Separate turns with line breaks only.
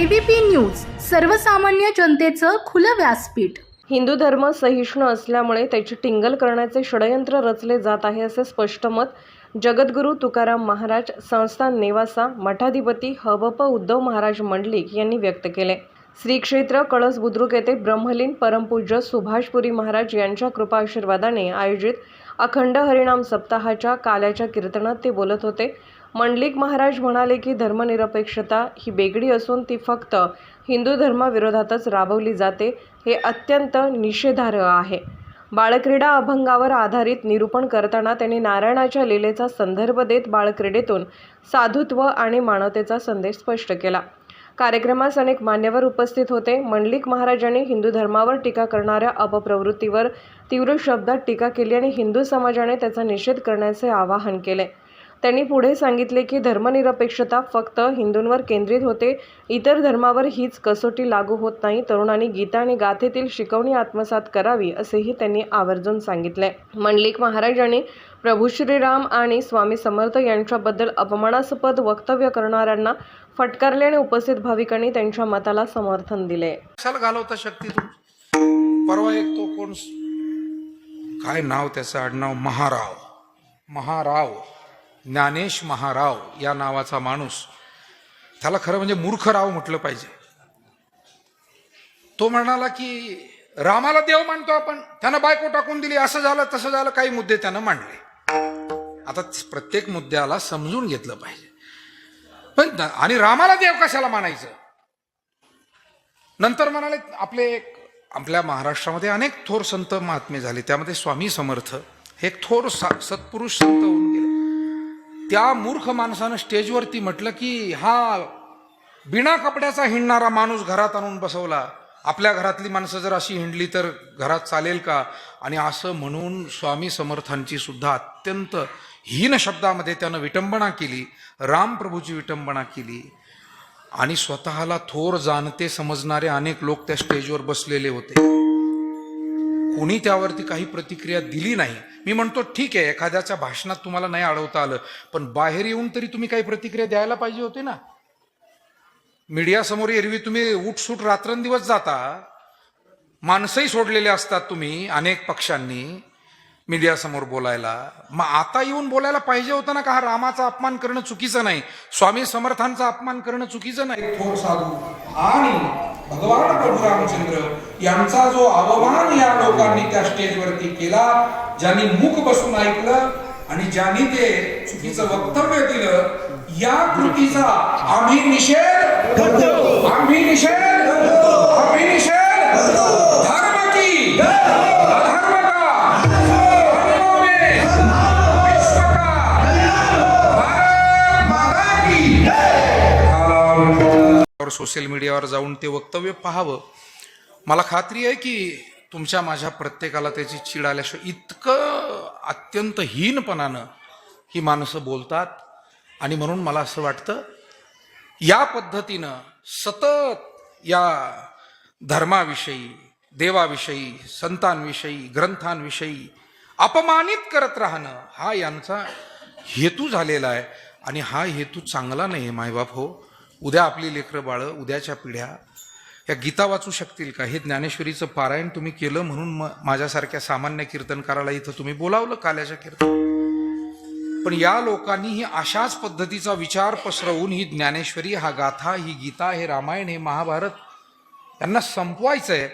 ABP news सर्वसामान्य जनतेचं खुलं व्यासपीठ.
हिंदू धर्म सहिष्णू असल्यामुळे त्याची टिंगल करण्याचे षडयंत्र रचले जात आहे असे स्पष्ट मत जगद्गुरू तुकाराम महाराज संस्थान नेवासा मठाधिपती हवप उद्धव महाराज मंडलिक यांनी व्यक्त केले. श्री क्षेत्र कळस बुद्रुक येथे ब्रह्मलीन परमपूज्य सुभाषपुरी महाराज यांच्या कृपा आशीर्वादाने आयोजित अखंड हरिणाम सप्ताहाच्या काल्याच्या कीर्तनात ते बोलत होते. मंडलिक महाराज म्हणाले की धर्मनिरपेक्षता ही बेगडी असून ती फक्त हिंदू धर्माविरोधातच राबवली जाते हे अत्यंत निषेधार्ह आहे. बाळक्रीडा अभंगावर आधारित निरूपण करताना त्यांनी नारायणाच्या लीलेचा संदर्भ देत बाळक्रीडेतून साधुत्व आणि मानवतेचा संदेश स्पष्ट केला. कार्यक्रमास अनेक मान्यवर उपस्थित होते. मंडलिक महाराजांनी हिंदू धर्मावर टीका करणाऱ्या अपप्रवृत्तीवर तीव्र शब्दात टीका केली आणि हिंदू समाजाने त्याचा निषेध करण्याचे आवाहन केले. त्यांनी पुढे सांगितले की धर्मनिरपेक्षता फक्त हिंदूंवर केंद्रित होते. इतर धर्मावर हीच कसोटी लागू होत नाही. तरुणांनी गीता आणि गाथेतील शिकवणी आत्मसात करावी असेही त्यांनी आवर्जून सांगितले. मंडलिक महाराजांनी प्रभू श्रीराम आणि स्वामी समर्थ यांच्याबद्दल अपमानास्पद वक्तव्य करणाऱ्यांना फटकारले आणि उपस्थित भाविकांनी त्यांच्या मताला समर्थन दिले.
घालवता शक्ती तू परवा एक तो कोण काय नाव त्याचं आडनाव? महाराव. महाराव. ज्ञानेश महाराव या नावाचा माणूस त्याला खरं म्हणजे मूर्ख राव म्हटलं पाहिजे. तो म्हणाला की रामाला देव मानतो आपण. त्यानं बायको टाकून दिली असं झालं तसं झालं काही मुद्दे त्यानं मांडले. आता प्रत्येक मुद्द्याला समजून घेतलं पाहिजे. पण आणि रामाला देव कशाला मानायचं? नंतर म्हणाले आपले एक आपल्या महाराष्ट्रामध्ये अनेक थोर संत महात्मे झाले. त्यामध्ये स्वामी समर्थ. हे एक थोर सा- सत्पुरुष संत होऊन त्या मूर्ख माणसानं स्टेजवरती म्हटलं की हा बिना कपड्याचा हिंडणारा माणूस घरात आणून बसवला. आपल्या घरातली माणसं जर अशी हिंडली तर घरात चालेल का? आणि असं म्हणून स्वामी समर्थांची सुद्धा अत्यंत हीन शब्दामध्ये त्यानं विटंबना केली रामप्रभूची विटंबना केली. आणि स्वतःला थोर जाणते समजणारे अनेक लोक त्या स्टेजवर बसलेले होते. कोणी त्यावरती काही प्रतिक्रिया दिली नाही. मी म्हणतो ठीक आहे एखाद्याच्या भाषणात तुम्हाला नाही अडवता आलं पण बाहेर येऊन तरी तुम्ही काही प्रतिक्रिया द्यायला पाहिजे होते ना. मीडियासमोर एरवी तुम्ही उठसूट रात्रंदिवस जाता माणसंही सोडलेले असतात तुम्ही अनेक पक्षांनी. मीडियासमोर बोलायला. मग आता येऊन बोलायला पाहिजे होतं ना का हा रामाचा अपमान करणं चुकीचं नाही? स्वामी समर्थांचा अपमान करणं चुकीचं नाही? थोर साधू आणि भगवान प्रभू रामचंद्र यांचा जो अवमान या लोकांनी त्या स्टेजवरती केला ज्यांनी मूक बसून ऐकलं आणि ज्यांनी ते चुकीचं वक्तव्य दिलं या कृतीचा आम्ही निषेध करतो. सोशल मीडियावर जाऊन ते वक्तव्य पाहावं. मला खात्री आहे की तुमच्या माझ्या प्रत्येकाला त्याची चीड आल्याशिवाय इतकं अत्यंत हीनपणानं ही माणसं बोलतात. आणि म्हणून मला असं वाटतं या पद्धतीनं सतत या धर्माविषयी देवाविषयी संतांविषयी ग्रंथांविषयी अपमानित करत राहणं हा यांचा हेतू झालेला आहे. आणि हा हेतू चांगला नाही आहे मायबाप हो. उद्या आपली लेकरं बाळं उद्याच्या पिढ्या या गीता वाचू शकतील का? हे ज्ञानेश्वरीचं पारायण तुम्ही केलं म्हणून म माझ्यासारख्या सामान्य कीर्तनकाराला इथं तुम्ही बोलावलं काल्याच्या कीर्तन पण या लोकांनी ही अशाच पद्धतीचा विचार पसरवून ही ज्ञानेश्वरी हा गाथा ही गीता हे रामायण हे महाभारत यांना संपवायचं आहे